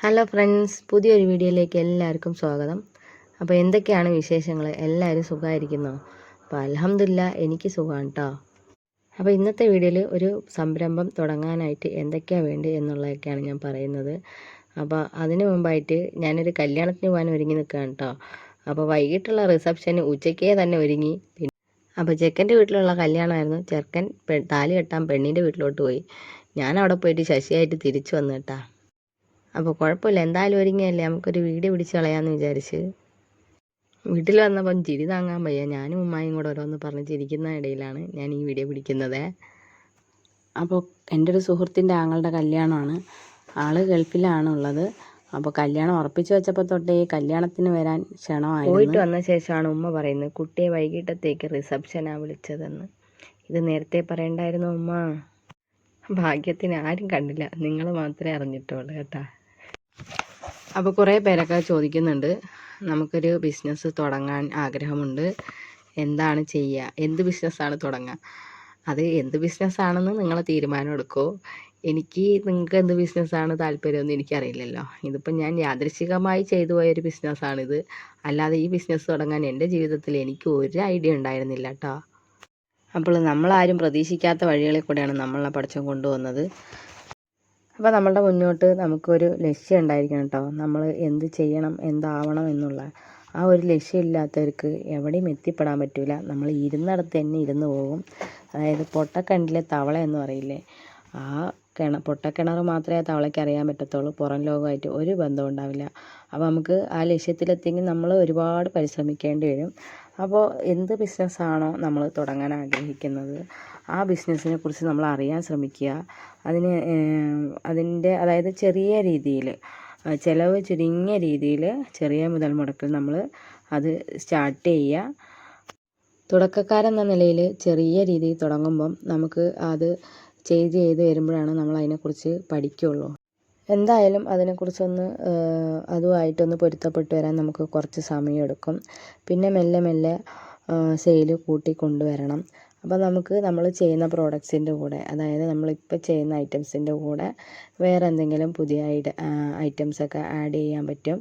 Hello friends പുതിയൊരു വീഡിയോയിലേക്ക് എല്ലാവർക്കും സ്വാഗതം. അപ്പോൾ എന്തൊക്കെയാണ് വിശേഷങ്ങൾ എല്ലാവരും സുഖമായിരിക്കുന്നോ? അപ്പോൾ അലഹമില്ല എനിക്ക് സുഖമാണ് കേട്ടോ അപ്പോൾ ഇന്നത്തെ വീഡിയോയിൽ ഒരു സംരംഭം തുടങ്ങാനായിട്ട് എന്തൊക്കെയാണ് വേണ്ടത് എന്നുള്ളതൊക്കെയാണ് ഞാൻ പറയുന്നത്. അപ്പോൾ അതിന് മുമ്പായിട്ട് ഞാനൊരു കല്യാണത്തിന് പോകാൻ ഒരുങ്ങി നിൽക്കുകയാണ് കേട്ടോ അപ്പോൾ വൈകിട്ടുള്ള റിസപ്ഷന് ഉച്ചയ്ക്കേ തന്നെ ഒരുങ്ങി. അപ്പോൾ ചെക്കന്റെ വീട്ടിലുള്ള കല്യാണമായിരുന്നു. ചെറുക്കൻ താലി കെട്ടാൻ പെണ്ണിന്റെ വീട്ടിലോട്ട് പോയി. ഞാൻ അവിടെ പോയിട്ട് ശശിയായിട്ട് തിരിച്ചു വന്നു കേട്ടാ അപ്പോൾ കുഴപ്പമില്ല. എന്തായാലും ഒരുങ്ങിയല്ലേ? നമുക്കൊരു വീഡിയോ പിടിച്ച് കളയാമെന്ന് വിചാരിച്ച്. വീട്ടിൽ വന്നപ്പം ചിരി താങ്ങാൻ വയ്യ. ഞാനും ഉമ്മായും കൂടെ ഓരോന്ന് പറഞ്ഞ് ചിരിക്കുന്ന ഇടയിലാണ് ഞാൻ ഈ വീഡിയോ പിടിക്കുന്നത്. അപ്പോൾ എന്റെ ഒരു സുഹൃത്തിന്റെ ആങ്ങളുടെ കല്യാണമാണ്. ആൾ ഗൾഫിലാണ് ഉള്ളത് അപ്പോൾ കല്യാണം ഉറപ്പിച്ചു വെച്ചപ്പോൾ തൊട്ടേ കല്യാണത്തിന് വരാൻ ക്ഷണമായി പോയിട്ട് വന്ന ശേഷമാണ് ഉമ്മ പറയുന്നത് കുട്ടിയെ വൈകിട്ടത്തേക്ക് റിസപ്ഷനാണ് വിളിച്ചതെന്ന്. ഇത് നേരത്തെ പറയണ്ടായിരുന്നു ഉമ്മ? ഭാഗ്യത്തിന് ആരും കണ്ടില്ല. നിങ്ങൾ മാത്രമേ അറിഞ്ഞിട്ടുള്ളൂ കേട്ടാ. അപ്പോൾ കുറേ പേരൊക്കെ ചോദിക്കുന്നുണ്ട്. നമുക്കൊരു ബിസിനസ് തുടങ്ങാൻ ആഗ്രഹമുണ്ട്. എന്താണ് ചെയ്യുക എന്ത് ബിസിനസ്സാണ് തുടങ്ങുക അത് എന്ത് ബിസിനസ്സാണെന്ന് നിങ്ങൾ തീരുമാനം എടുക്കൂ? എനിക്ക് നിങ്ങൾക്ക് എന്ത് ബിസിനസ്സാണ് താല്പര്യമെന്ന് എനിക്കറിയില്ലല്ലോ. ഇതിപ്പോൾ ഞാൻ യാദൃശികമായി ചെയ്തു പോയൊരു ബിസിനസ്സാണിത് അല്ലാതെ ഈ ബിസിനസ് തുടങ്ങാൻ എന്റെ ജീവിതത്തിൽ എനിക്ക് ഒരു ഐഡിയ ഉണ്ടായിരുന്നില്ല കേട്ടോ അപ്പോൾ നമ്മളാരും പ്രതീക്ഷിക്കാത്ത വഴികളിൽ കൂടെയാണ് നമ്മളെ പഠിച്ചം കൊണ്ടുവന്നത്. അപ്പോൾ നമ്മളുടെ മുന്നോട്ട് നമുക്കൊരു ലക്ഷ്യം ഉണ്ടായിരിക്കണം കേട്ടോ നമ്മൾ എന്ത് ചെയ്യണം എന്താവണം എന്നുള്ള ആ ഒരു ലക്ഷ്യമില്ലാത്തവർക്ക് എവിടെയും എത്തിപ്പെടാൻ പറ്റില്ല നമ്മൾ ഇരുന്നിടത്ത് തന്നെ ഇരുന്ന് പോകും. അതായത് പൊട്ടക്കണ്ടിലെ തവള എന്ന് പറയില്ലേ ആ കിണ പൊട്ടക്കിണർ മാത്രമേ തവളയ്ക്ക് അറിയാൻ പറ്റത്തുള്ളൂ. പുറം ലോകമായിട്ട് ഒരു ബന്ധവും ഉണ്ടാവില്ല. അപ്പോൾ നമുക്ക് ആ ലക്ഷ്യത്തിലെത്തിയെങ്കിൽ നമ്മൾ ഒരുപാട് പരിശ്രമിക്കേണ്ടി വരും. അപ്പോൾ എന്ത് ബിസിനസ്സാണോ നമ്മൾ തുടങ്ങാൻ ആഗ്രഹിക്കുന്നത്. ആ ബിസിനസ്സിനെ കുറിച്ച് നമ്മൾ അറിയാൻ ശ്രമിക്കുക. അതിന് അതിന്റെ അതായത് ചെറിയ രീതിയിൽ ചിലവ് ചുരുങ്ങിയ രീതിയിൽ ചെറിയ മുതൽ മുടക്കിൽ നമ്മൾ അത് സ്റ്റാർട്ട് ചെയ്യുക. തുടക്കക്കാരെന്ന നിലയിൽ ചെറിയ രീതിയിൽ തുടങ്ങുമ്പം നമുക്ക് അത് ചെയ്ത് ചെയ്ത് വരുമ്പോഴാണ് നമ്മൾ അതിനെക്കുറിച്ച് പഠിക്കുകയുള്ളൂ എന്തായാലും അതിനെക്കുറിച്ചൊന്ന് അതുമായിട്ടൊന്ന് പൊരുത്തപ്പെട്ട് വരാൻ നമുക്ക് കുറച്ച് സമയമെടുക്കും. പിന്നെ മെല്ലെ മെല്ലെ സെയിൽ കൂട്ടി കൊണ്ടുവരണം. അപ്പോൾ നമുക്ക് നമ്മൾ ചെയ്യുന്ന പ്രോഡക്ട്സിന്റെ കൂടെ അതായത് നമ്മളിപ്പോൾ ചെയ്യുന്ന ഐറ്റംസിന്റെ കൂടെ വേറെ എന്തെങ്കിലും പുതിയ ഐറ്റംസൊക്കെ ആഡ് ചെയ്യാൻ പറ്റും.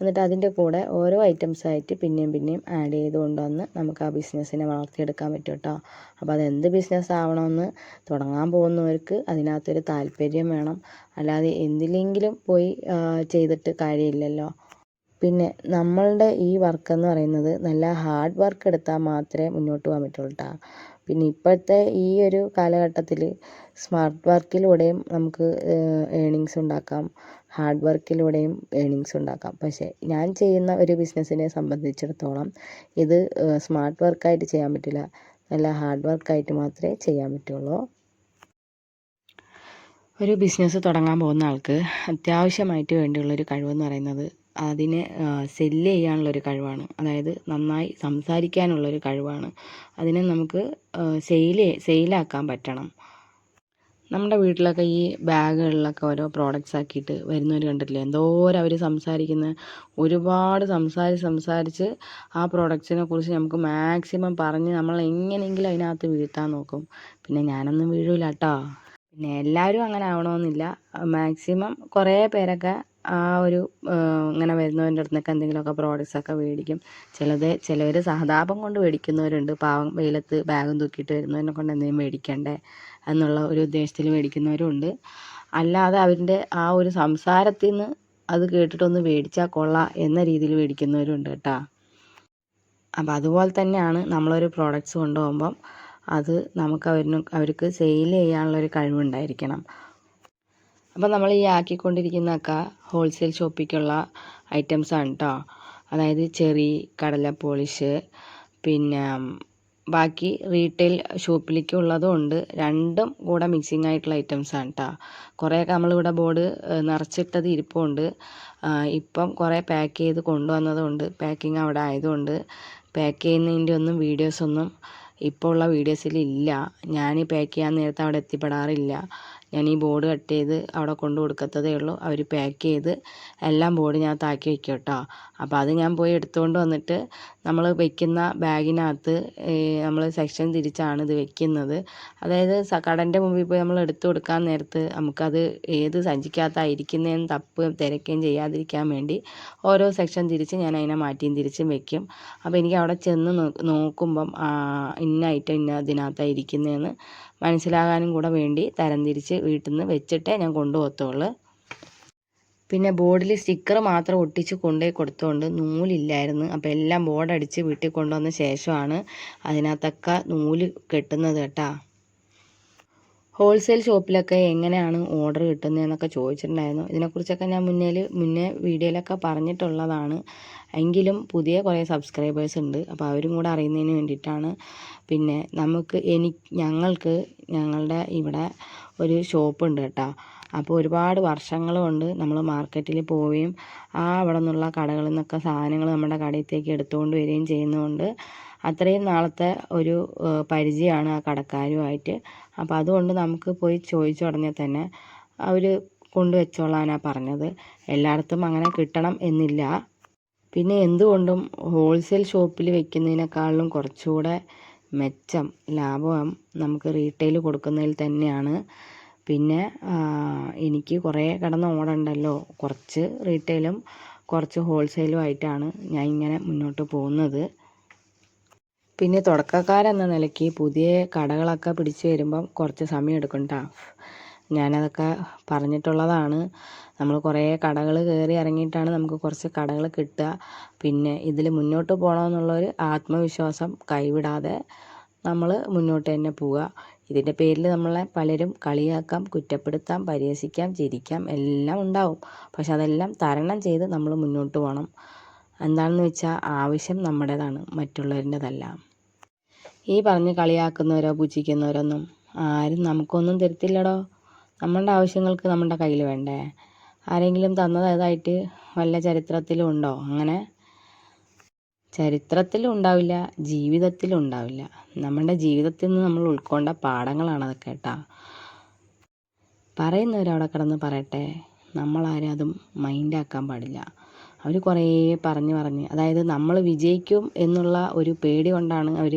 എന്നിട്ട് അതിന്റെ കൂടെ ഓരോ ഐറ്റംസ് ആയിട്ട് പിന്നെയും പിന്നെയും ആഡ് ചെയ്ത് കൊണ്ടുവന്ന് നമുക്ക് ആ ബിസിനസ്സിനെ വളർത്തിയെടുക്കാൻ പറ്റും കേട്ടോ. അപ്പോൾ അതെന്ത് ബിസിനസ് ആവണമെന്ന് തുടങ്ങാൻ പോകുന്നവർക്ക് അതിനകത്തൊരു താല്പര്യം വേണം. അല്ലാതെ എന്തിലെങ്കിലും പോയി ചെയ്തിട്ട് കാര്യമില്ലല്ലോ. പിന്നെ നമ്മളുടെ ഈ വർക്ക് എന്ന് പറയുന്നത് നല്ല ഹാർഡ് വർക്ക് എടുത്താൽ മാത്രമേ മുന്നോട്ട് പോകാൻ പറ്റുള്ളൂ കേട്ടോ പിന്നെ ഇപ്പോഴത്തെ ഈ ഒരു കാലഘട്ടത്തിൽ സ്മാർട്ട് വർക്കിലൂടെയും നമുക്ക് ഏണിങ്സ് ഉണ്ടാക്കാം. ഹാർഡ് വർക്കിലൂടെയും ഏണിങ്സ് ഉണ്ടാക്കാം. പക്ഷേ ഞാൻ ചെയ്യുന്ന ഒരു ബിസിനസ്സിനെ സംബന്ധിച്ചിടത്തോളം ഇത് സ്മാർട്ട് വർക്കായിട്ട് ചെയ്യാൻ പറ്റില്ല. നല്ല ഹാർഡ് വർക്കായിട്ട് മാത്രമേ ചെയ്യാൻ പറ്റുള്ളൂ. ഒരു ബിസിനസ് തുടങ്ങാൻ പോകുന്ന ആൾക്ക് അത്യാവശ്യമായിട്ട് വേണ്ടിയുള്ളൊരു കഴിവെന്ന് പറയുന്നത് അതിനെ സെല്ല് ചെയ്യാനുള്ളൊരു കഴിവാണ്. അതായത് നന്നായി സംസാരിക്കാനുള്ളൊരു കഴിവാണ്. അതിനെ നമുക്ക് സെയിൽ സെയിലാക്കാൻ പറ്റണം. നമ്മുടെ വീട്ടിലൊക്കെ ഈ ബാഗുകളിലൊക്കെ ഓരോ പ്രോഡക്റ്റ്സ് ആക്കിയിട്ട് വരുന്നവർ കണ്ടിട്ടില്ലേ? എന്തോരം അവർ സംസാരിക്കുന്ന. ഒരുപാട് സംസാരിച്ച് സംസാരിച്ച് ആ പ്രോഡക്റ്റ്സിനെ കുറിച്ച് നമുക്ക് മാക്സിമം പറഞ്ഞ് നമ്മൾ എങ്ങനെയെങ്കിലും അതിനകത്ത് വീഴ്ത്താൻ നോക്കും. പിന്നെ ഞാനൊന്നും വീഴൂല കേട്ടോ പിന്നെ എല്ലാവരും അങ്ങനെ ആവണമെന്നില്ല. മാക്സിമം കുറേ പേരൊക്കെ ആ ഒരു ഇങ്ങനെ വരുന്നവന്റെ അടുത്തൊക്കെ എന്തെങ്കിലുമൊക്കെ പ്രോഡക്റ്റ്സൊക്കെ മേടിക്കും. ചിലത് ചിലവർ സഹതാപം കൊണ്ട് മേടിക്കുന്നവരുണ്ട്. പാവം വെയിലത്ത് ബാഗും തൂക്കിയിട്ട് വരുന്നവനെ കൊണ്ട് എന്തെങ്കിലും മേടിക്കണ്ടേ എന്നുള്ള ഒരു ഉദ്ദേശത്തിൽ മേടിക്കുന്നവരുണ്ട്. അല്ലാതെ അവരുടെ ആ ഒരു സംസാരത്തിൽ നിന്ന് അത് കേട്ടിട്ടൊന്ന് മേടിച്ചാൽ കൊള്ളാം എന്ന രീതിയിൽ മേടിക്കുന്നവരുണ്ട് കേട്ടോ. അപ്പം അതുപോലെ തന്നെയാണ് നമ്മളൊരു പ്രോഡക്റ്റ്സ് കൊണ്ടുപോകുമ്പം അത് നമുക്ക് അവരിന് അവർക്ക് സെയിൽ ചെയ്യാനുള്ളൊരു കഴിവുണ്ടായിരിക്കണം. അപ്പോൾ നമ്മൾ ഈ ആക്കിക്കൊണ്ടിരിക്കുന്നതൊക്കെ ഹോൾസെയിൽ ഷോപ്പിലേക്കുള്ള ആണ് കേട്ടോ അതായത് ചെറി കടല പോളിഷ് പിന്നെ ബാക്കി റീറ്റെയിൽ ഷോപ്പിലേക്ക് ഉള്ളതും ഉണ്ട്. രണ്ടും കൂടെ മിക്സിങ് ആയിട്ടുള്ള ഐറ്റംസ് ആണ് കേട്ടോ കുറേയൊക്കെ നമ്മളിവിടെ ബോർഡ് നിറച്ചിട്ടത് ഇരിപ്പുണ്ട്. ഇപ്പം കുറേ പാക്ക് ചെയ്ത് കൊണ്ടുവന്നതുകൊണ്ട് പാക്കിംഗ് അവിടെ ആയതുകൊണ്ട് പാക്ക് ചെയ്യുന്നതിന്റെ ഒന്നും വീഡിയോസൊന്നും ഇപ്പോൾ ഉള്ള വീഡിയോസിൽ ഇല്ല. ഞാൻ പാക്ക് ചെയ്യാൻ നേരത്തെ അവിടെ എത്തിപ്പെടാറില്ല. ഞാൻ ഈ ബോർഡ് കട്ട് ചെയ്ത് അവിടെ കൊണ്ട് കൊടുക്കത്തതേ ഉള്ളൂ. അവർ പാക്ക് ചെയ്ത് എല്ലാം ബോർഡ് ഞാൻ താക്കി വെക്കും കേട്ടോ അപ്പോൾ അത് ഞാൻ പോയി എടുത്തുകൊണ്ട് വന്നിട്ട് നമ്മൾ വെക്കുന്ന ബാഗിനകത്ത് നമ്മൾ സെക്ഷൻ തിരിച്ചാണ് ഇത് വെക്കുന്നത്. അതായത് കടന്റെ മുമ്പിൽ പോയി നമ്മൾ എടുത്തു കൊടുക്കാൻ നേരത്ത് നമുക്കത് ഏത് സഞ്ചിക്കകത്തായിരിക്കുന്നതെന്ന് തപ്പ് തിരക്കുകയും ചെയ്യാതിരിക്കാൻ വേണ്ടി ഓരോ സെക്ഷൻ തിരിച്ച് ഞാൻ അതിനെ മാറ്റിയും തിരിച്ചും വെക്കും. അപ്പോൾ എനിക്ക് അവിടെ ചെന്ന് നോക്കുമ്പം ഇന്ന ഐറ്റം ഇന്ന ഇതിനകത്താണ് ഇരിക്കുന്നതെന്ന് മനസ്സിലാകാനും കൂടെ വേണ്ടി തരംതിരിച്ച് വീട്ടിൽ നിന്ന് വെച്ചിട്ടേ ഞാൻ കൊണ്ടുപോകത്തുള്ളൂ. പിന്നെ ബോർഡിൽ സ്റ്റിക്കർ മാത്രം ഒട്ടിച്ച് കൊണ്ടുപോയി കൊടുത്തുകൊണ്ട് നൂലില്ലായിരുന്നു. അപ്പോൾ എല്ലാം ബോർഡ് അടിച്ച് വീട്ടിൽ കൊണ്ടുവന്ന ശേഷമാണ് അതിനകത്തൊക്കെ നൂൽ കെട്ടുന്നത് കേട്ടാ. ഹോൾസെയിൽ ഷോപ്പിലൊക്കെ എങ്ങനെയാണ് ഓർഡർ കിട്ടുന്നതെന്നൊക്കെ ചോദിച്ചിട്ടുണ്ടായിരുന്നു. ഇതിനെക്കുറിച്ചൊക്കെ ഞാൻ മുന്നേ മുന്നേ വീഡിയോയിലൊക്കെ പറഞ്ഞിട്ടുള്ളതാണ്. എങ്കിലും പുതിയ കുറേ സബ്സ്ക്രൈബേഴ്സ് ഉണ്ട്. അപ്പോൾ അവരും കൂടെ അറിയുന്നതിന് വേണ്ടിയിട്ടാണ്. പിന്നെ നമുക്ക് എനിക്ക് ഞങ്ങൾക്ക് ഞങ്ങളുടെ ഇവിടെ ഒരു ഷോപ്പ് ഉണ്ട് കേട്ടോ. അപ്പോൾ ഒരുപാട് വർഷങ്ങൾ കൊണ്ട് നമ്മൾ മാർക്കറ്റിൽ പോവുകയും ആ അവിടെ നിന്നുള്ള കടകളിൽ നിന്നൊക്കെ സാധനങ്ങൾ നമ്മുടെ കടയിലേക്ക് എടുത്തുകൊണ്ട് വരികയും ചെയ്യുന്നതുകൊണ്ട് അത്രയും നാളത്തെ ഒരു പരിചയമാണ് ആ കടക്കാരുമായിട്ട്. അപ്പോൾ അതുകൊണ്ട് നമുക്ക് പോയി ചോദിച്ചു തുടങ്ങിയാൽ തന്നെ അവർ കൊണ്ടുവച്ചോളാനാണ് പറഞ്ഞത്. എല്ലായിടത്തും അങ്ങനെ കിട്ടണം എന്നില്ല. പിന്നെ എന്തുകൊണ്ടും ഹോൾസെയിൽ ഷോപ്പിൽ വെക്കുന്നതിനേക്കാളും കുറച്ചുകൂടെ മെച്ചം ലാഭം നമുക്ക് റീറ്റെയിൽ കൊടുക്കുന്നതിൽ തന്നെയാണ്. പിന്നെ എനിക്ക് കുറേ കിടന്ന ഓടണ്ടല്ലോ. കുറച്ച് റീറ്റെയിലും കുറച്ച് ഹോൾസെയിലും ആയിട്ടാണ് ഞാൻ ഇങ്ങനെ മുന്നോട്ട് പോകുന്നത്. പിന്നെ തുടക്കക്കാരെന്ന നിലയ്ക്ക് പുതിയ കടകളൊക്കെ പിടിച്ച് വരുമ്പം കുറച്ച് സമയം എടുക്കും കേട്ടോ ഞാനതൊക്കെ പറഞ്ഞിട്ടുള്ളതാണ്. നമ്മൾ കുറേ കടകൾ കയറി ഇറങ്ങിയിട്ടാണ് നമുക്ക് കുറച്ച് കടകൾ കിട്ടുക. പിന്നെ ഇതിൽ മുന്നോട്ട് പോകണമെന്നുള്ളൊരു ആത്മവിശ്വാസം കൈവിടാതെ നമ്മൾ മുന്നോട്ട് തന്നെ പോവുക. ഇതിന്റെ പേരിൽ നമ്മളെ പലരും കളിയാക്കാം കുറ്റപ്പെടുത്താം പരിഹസിക്കാം ചിരിക്കാം എല്ലാം ഉണ്ടാവും. പക്ഷെ അതെല്ലാം തരണം ചെയ്ത് നമ്മൾ മുന്നോട്ട് പോകണം എന്താണെന്ന് വെച്ചാൽ ആവശ്യം നമ്മുടേതാണ് മറ്റുള്ളവരിന്റെതല്ല. ഈ പറഞ്ഞ് കളിയാക്കുന്നവരോ പുച്ഛിക്കുന്നവരൊന്നും ആരും നമുക്കൊന്നും തരത്തില്ലടോ. നമ്മളുടെ ആവശ്യങ്ങൾക്ക് നമ്മുടെ കയ്യിൽ വേണ്ടേ? ആരെങ്കിലും തന്നതായിട്ട് വല്ല ചരിത്രത്തിലും ഉണ്ടോ? അങ്ങനെ ചരിത്രത്തിലും ഉണ്ടാവില്ല ജീവിതത്തിലും ഉണ്ടാവില്ല. നമ്മുടെ ജീവിതത്തിൽ നിന്ന് നമ്മൾ ഉൾക്കൊണ്ട പാഠങ്ങളാണ് അതൊക്കെ കേട്ടാ. പറയുന്നവരവിടെ കിടന്ന് പറയട്ടെ നമ്മളാരും അതും മൈൻഡാക്കാൻ പാടില്ല. അവർ കുറേ പറഞ്ഞ് പറഞ്ഞ്. അതായത് നമ്മൾ വിജയിക്കും എന്നുള്ള ഒരു പേടി കൊണ്ടാണ് അവർ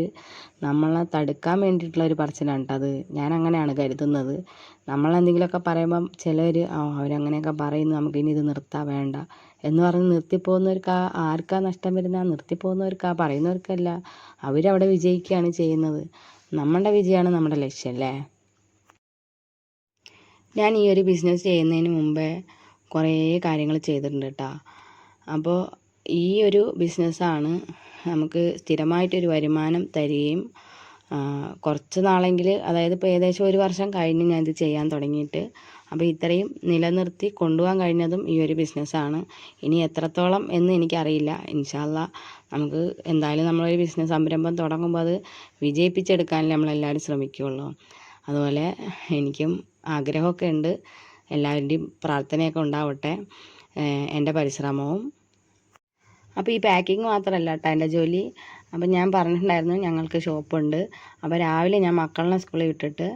നമ്മളെ തടുക്കാൻ വേണ്ടിയിട്ടുള്ള ഒരു പറച്ചിലാണ് കേട്ടോ അത്. ഞാൻ അങ്ങനെയാണ് കരുതുന്നത്. നമ്മൾ എന്തെങ്കിലുമൊക്കെ പറയുമ്പം ചിലർ ആ അവരങ്ങനെയൊക്കെ പറയുന്നു. നമുക്കിനി ഇത് നിർത്താൻ വേണ്ട. എന്ന് പറഞ്ഞ് നിർത്തിപ്പോകുന്നവർക്ക് ആർക്കാ നഷ്ടം വരുന്നത് നിർത്തിപ്പോകുന്നവർക്കാ പറയുന്നവർക്കല്ല. അവരവിടെ വിജയിക്കുകയാണ് ചെയ്യുന്നത്. നമ്മളുടെ വിജയമാണ് നമ്മുടെ ലക്ഷ്യം അല്ലേ? ഞാൻ ഈ ഒരു ബിസിനസ് ചെയ്യുന്നതിന് മുമ്പേ കുറേ കാര്യങ്ങൾ ചെയ്തിട്ടുണ്ട് കേട്ടോ അപ്പോൾ ഈ ഒരു ബിസിനസ്സാണ് നമുക്ക് സ്ഥിരമായിട്ടൊരു വരുമാനം തരികയും കുറച്ച് നാളെങ്കിൽ അതായത് ഇപ്പോൾ ഏകദേശം ഒരു വർഷം കഴിഞ്ഞ് ഞാൻ ഇത് ചെയ്യാൻ തുടങ്ങിയിട്ട് അപ്പോൾ ഇത്രയും നിലനിർത്തി കൊണ്ടുപോകാൻ കഴിഞ്ഞതും ഈ ഒരു ബിസിനസ്സാണ്. ഇനി എത്രത്തോളം എന്ന് എനിക്കറിയില്ല. ഇൻഷാല്ല നമുക്ക് എന്തായാലും നമ്മളൊരു ബിസിനസ് സംരംഭം തുടങ്ങുമ്പോൾ അത് വിജയിപ്പിച്ചെടുക്കാനല്ലേ നമ്മളെല്ലാവരും ശ്രമിക്കുകയുള്ളൂ അതുപോലെ എനിക്കും ആഗ്രഹമൊക്കെ ഉണ്ട്. എല്ലാവരുടെയും പ്രാർത്ഥനയൊക്കെ ഉണ്ടാവട്ടെ. എന്റെ പരിശ്രമവും അപ്പോൾ ഈ പാക്കിങ് മാത്രമല്ല കേട്ടോ എന്റെ ജോലി. അപ്പോൾ ഞാൻ പറഞ്ഞിട്ടുണ്ടായിരുന്നു ഞങ്ങൾക്ക് ഷോപ്പുണ്ട് അപ്പോൾ രാവിലെ ഞാൻ മക്കളെ സ്കൂളിൽ വിട്ടിട്ട്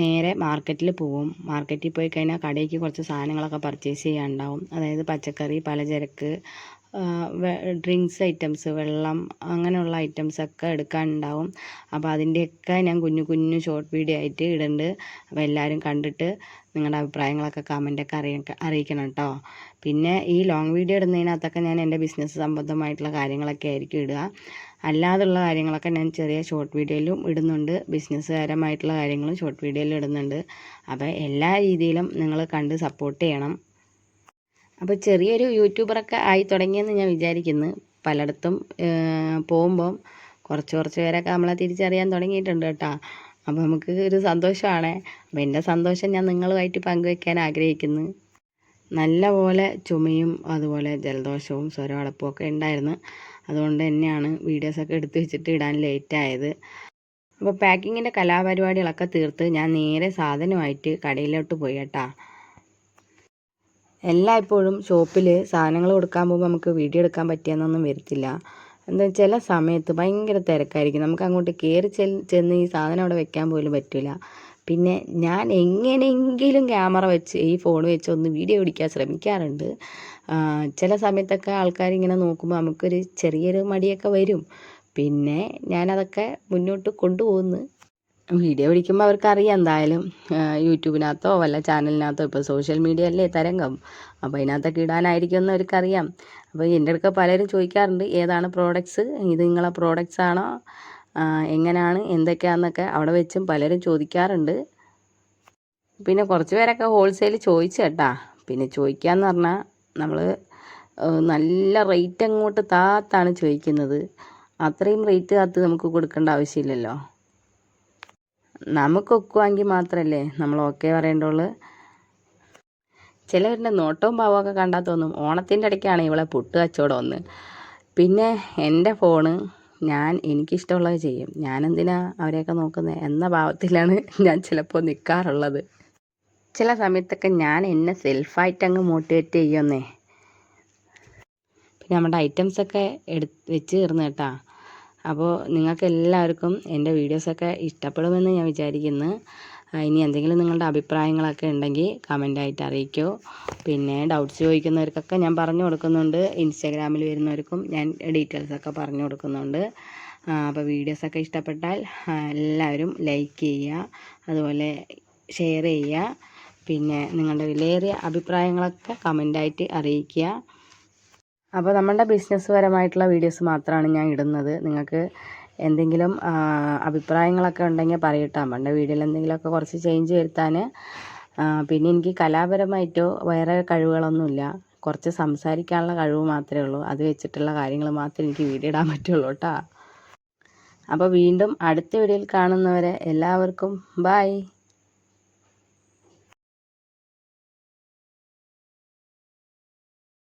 നേരെ മാർക്കറ്റിൽ പോവും. മാർക്കറ്റിൽ പോയി കഴിഞ്ഞാൽ കടയ്ക്ക് കുറച്ച് സാധനങ്ങളൊക്കെ പർച്ചേസ് ചെയ്യാനുണ്ടാവും. അതായത് പച്ചക്കറി പലചരക്ക് ഡ്രിങ്ക്സ് ഐറ്റംസ് വെള്ളം അങ്ങനെയുള്ള ഐറ്റംസൊക്കെ എടുക്കാനുണ്ടാവും. അപ്പോൾ അതിന്റെയൊക്കെ ഞാൻ കുഞ്ഞു കുഞ്ഞു ഷോർട്ട് വീഡിയോ ആയിട്ട് ഇടുന്നുണ്ട് അപ്പോൾ എല്ലാവരും കണ്ടിട്ട് നിങ്ങളുടെ അഭിപ്രായങ്ങളൊക്കെ കമന്റൊക്കെ അറിയിക്ക അറിയിക്കണം കേട്ടോ പിന്നെ ഈ ലോങ് വീഡിയോ ഇടുന്നതിനകത്തൊക്കെ ഞാൻ എന്റെ ബിസിനസ് സംബന്ധമായിട്ടുള്ള കാര്യങ്ങളൊക്കെ ആയിരിക്കും ഇടുക. അല്ലാതുള്ള കാര്യങ്ങളൊക്കെ ഞാൻ ചെറിയ ഷോർട്ട് വീഡിയോയിലും ഇടുന്നുണ്ട്. ബിസിനസ്സുകാരമായിട്ടുള്ള കാര്യങ്ങളും ഷോർട്ട് വീഡിയോയിലും ഇടുന്നുണ്ട്. അപ്പോൾ എല്ലാ രീതിയിലും നിങ്ങൾ കണ്ട് സപ്പോർട്ട് ചെയ്യണം. അപ്പോൾ ചെറിയൊരു യൂട്യൂബറൊക്കെ ആയി തുടങ്ങിയെന്ന് ഞാൻ വിചാരിക്കുന്നു. പലയിടത്തും പോകുമ്പം കുറച്ച് കുറച്ച് പേരൊക്കെ നമ്മളെ തിരിച്ചറിയാൻ തുടങ്ങിയിട്ടുണ്ട് കേട്ടോ. അപ്പോൾ നമുക്ക് ഒരു സന്തോഷമാണ്. അപ്പോൾ എന്റെ സന്തോഷം ഞാൻ നിങ്ങളുമായിട്ട് പങ്കുവെക്കാൻ ആഗ്രഹിക്കുന്നു. നല്ല പോലെ ചുമയും അതുപോലെ ജലദോഷവും സ്വരമടപ്പും ഒക്കെ ഉണ്ടായിരുന്നു. അതുകൊണ്ട് തന്നെയാണ് വീഡിയോസൊക്കെ എടുത്ത് വെച്ചിട്ട് ഇടാൻ ലേറ്റായത് അപ്പോൾ പാക്കിങ്ങിന്റെ കലാപരിപാടികളൊക്കെ തീർത്ത് ഞാൻ നേരെ സാധനമായിട്ട് കടയിലോട്ട് പോയി കേട്ടാ. എല്ലായ്പ്പോഴും ഷോപ്പിൽ സാധനങ്ങൾ കൊടുക്കാൻ പോകുമ്പോൾ നമുക്ക് വീഡിയോ എടുക്കാൻ പറ്റിയെന്നൊന്നും വരത്തില്ല. എന്താ ചില സമയത്ത് ഭയങ്കര തിരക്കായിരിക്കും. നമുക്ക് അങ്ങോട്ട് കയറി ചെന്ന് ഈ സാധനം അവിടെ വെക്കാൻ പോലും പറ്റില്ല പിന്നെ ഞാൻ എങ്ങനെയെങ്കിലും ക്യാമറ വെച്ച് ഈ ഫോൺ വെച്ച് ഒന്ന് വീഡിയോ പിടിക്കാൻ ശ്രമിക്കാറുണ്ട്. ചില സമയത്തൊക്കെ ആൾക്കാർ ഇങ്ങനെ നോക്കുമ്പോൾ നമുക്കൊരു ചെറിയൊരു മടിയൊക്കെ വരും. പിന്നെ ഞാനതൊക്കെ മുന്നോട്ട് കൊണ്ടുപോകുന്നു. വീഡിയോ പിടിക്കുമ്പോൾ അവർക്കറിയാം എന്തായാലും യൂട്യൂബിനകത്തോ വല്ല ചാനലിനകത്തോ ഇപ്പോൾ സോഷ്യൽ മീഡിയ അല്ലേ തരംഗം. അപ്പോൾ അതിനകത്തൊക്കെ ഇടാനായിരിക്കും എന്ന് അവർക്കറിയാം. അപ്പോൾ എന്റെ അടുക്ക പലരും ചോദിക്കാറുണ്ട് ഏതാണ് പ്രോഡക്ട്സ്? ഇത് നിങ്ങളെ പ്രോഡക്ട്സ് ആണോ? എങ്ങനെയാണ് എന്തൊക്കെയാണെന്നൊക്കെ അവിടെ വെച്ചും പലരും ചോദിക്കാറുണ്ട്. പിന്നെ കുറച്ച് പേരൊക്കെ ഹോൾസെയിൽ ചോദിച്ചു കേട്ടാ. പിന്നെ ചോദിക്കാന്ന് പറഞ്ഞാൽ നമ്മൾ നല്ല റേറ്റ് അങ്ങോട്ട് താത്താണ് ചോദിക്കുന്നത്. അത്രയും റേറ്റ് കാത്ത് നമുക്ക് കൊടുക്കേണ്ട ആവശ്യമില്ലല്ലോ. നമുക്ക് ഒക്കുവാങ്കിൽ മാത്രമല്ലേ നമ്മൾ ഓക്കെ പറയേണ്ടുള്ളൂ. ചിലവരുടെ നോട്ടവും ഭാവമൊക്കെ കണ്ടാൽ തോന്നും. ഓണത്തിന്റെ ഇടയ്ക്കാണ് ഇവളെ പുട്ട് കച്ചവടം ഒന്ന് പിന്നെ എന്റെ ഫോണ് ഞാൻ എനിക്കിഷ്ടമുള്ളത് ചെയ്യും. ഞാനെന്തിനാ അവരെയൊക്കെ നോക്കുന്നത് എന്ന ഭാവത്തിലാണ് ഞാൻ ചിലപ്പോൾ നിൽക്കാറുള്ളത് ചില സമയത്തൊക്കെ ഞാൻ എന്നെ സെൽഫായിട്ട് അങ്ങ് മോട്ടിവേറ്റ് ചെയ്യുമെന്നേ പിന്നെ നമ്മുടെ ഐറ്റംസൊക്കെ എടു വെച്ച് തീർന്നു കേട്ടാ. അപ്പോൾ നിങ്ങൾക്ക് എല്ലാവർക്കും എന്റെ വീഡിയോസൊക്കെ ഇഷ്ടപ്പെടുമെന്ന് ഞാൻ വിചാരിക്കുന്നു. ഇനി എന്തെങ്കിലും നിങ്ങളുടെ അഭിപ്രായങ്ങളൊക്കെ ഉണ്ടെങ്കിൽ കമന്റായിട്ട് അറിയിക്കൂ. പിന്നെ ഡൗട്ട്സ് ചോദിക്കുന്നവർക്കൊക്കെ ഞാൻ പറഞ്ഞു കൊടുക്കുന്നുണ്ട്. ഇൻസ്റ്റാഗ്രാമിൽ വരുന്നവർക്കും ഞാൻ ഡീറ്റെയിൽസൊക്കെ പറഞ്ഞു കൊടുക്കുന്നുണ്ട്. അപ്പോൾ വീഡിയോസൊക്കെ ഇഷ്ടപ്പെട്ടാൽ എല്ലാവരും ലൈക്ക് ചെയ്യുക അതുപോലെ ഷെയർ ചെയ്യുക. പിന്നെ നിങ്ങളുടെ വിലയേറിയ അഭിപ്രായങ്ങളൊക്കെ കമന്റായിട്ട് അറിയിക്കുക. അപ്പോൾ നമ്മളുടെ ബിസിനസ് പരമായിട്ടുള്ള വീഡിയോസ് മാത്രമാണ് ഞാൻ ഇടുന്നത്. നിങ്ങൾക്ക് എന്തെങ്കിലും അഭിപ്രായങ്ങളൊക്കെ ഉണ്ടെങ്കിൽ പറയട്ടോ. നമ്മുടെ വീഡിയോയിൽ എന്തെങ്കിലുമൊക്കെ കുറച്ച് ചേഞ്ച് വരുത്താൻ. പിന്നെ എനിക്ക് കലാപരമായിട്ടോ വേറെ കഴിവുകളൊന്നുമില്ല. കുറച്ച് സംസാരിക്കാനുള്ള കഴിവ് മാത്രമേ ഉള്ളൂ. അത് വെച്ചിട്ടുള്ള കാര്യങ്ങൾ മാത്രമേ എനിക്ക് വീഡിയോ ഇടാൻ പറ്റുള്ളൂ കേട്ടോ. അപ്പോൾ വീണ്ടും അടുത്ത വീഡിയോയിൽ കാണുന്നവരെ എല്ലാവർക്കും ബായ്